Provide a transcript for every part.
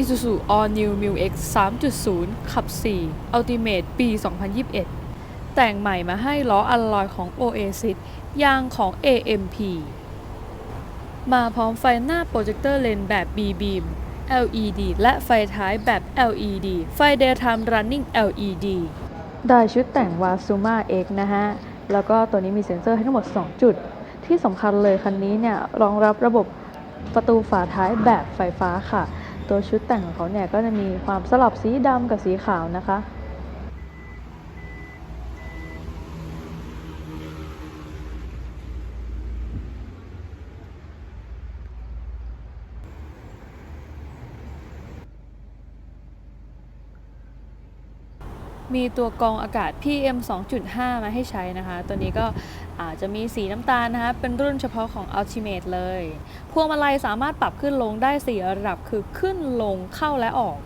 Isuzu All New m u X 3.0 ขับ 4 Ultimate ปี 2021 แต่งใหม่มาให้ล้ออัลลอยของ Oasis ยางของ AMP มาพร้อมไฟหน้าโปรเจคเตอร์เลนแบบ B-beam LED และไฟท้ายแบบ LED ไฟ Daytime Running LED ได้ชุดแต่ง Wazuma X นะฮะ แล้วก็ตัวนี้มีเซ็นเซอร์ให้ทั้งหมด 2 จุด ที่สำคัญเลยคันนี้เนี่ย รองรับระบบประตูฝาท้ายแบบไฟฟ้าค่ะ ตัวชุดแต่งของเขาเนี่ยก็จะมีความสลับสีดำกับสีขาวนะคะ มีตัวกรองอากาศ PM 2.5 มาให้ใช้นะคะ ตัวนี้ก็อาจจะมีสีน้ำตาลนะคะ เป็นรุ่นเฉพาะของ Ultimate เลย พวงมาลัยสามารถปรับขึ้นลงได้ 4 ระดับคือขึ้นลงเข้าและออก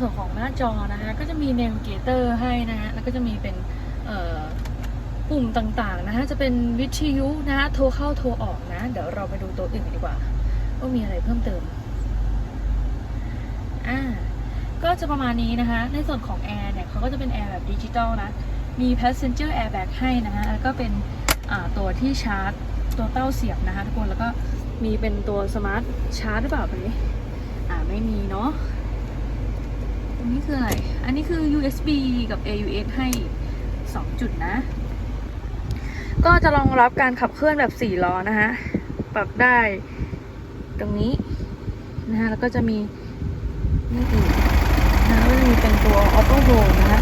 ส่วนของหน้าจอนะคะก็จะมี Navigator ให้นะฮะแล้วก็จะมีเป็นปุ่มต่างๆนะคะจะเป็นวิทยุนะฮะโทรเข้าโทรออกนะ เดี๋ยวเราไปดูตัวอื่นดีกว่าว่ามีอะไรเพิ่มเติมอ่าก็จะประมาณนี้นะคะ ในส่วนของแอร์เนี่ยเขาก็จะเป็นแอร์แบบดิจิตอลนะ มี passenger airbag ให้นะคะแล้วก็เป็นตัวที่ชาร์จ ตัวเต้าเสียบนะคะทุกคนแล้วก็มีเป็นตัวสมาร์ทชาร์จหรือเปล่าแบบนี้อ่าไม่มีเนาะ คืออะไร อันนี้คือ USB กับ AUX ให้ 2 จุดนะ ก็จะรองรับการขับเคลื่อนแบบ 4 ล้อนะฮะ ปรับได้ตรงนี้นะฮะ แล้วก็จะมีนี่อีกนะแล้วก็จะมีเป็นตัว Auto Hold นะฮะ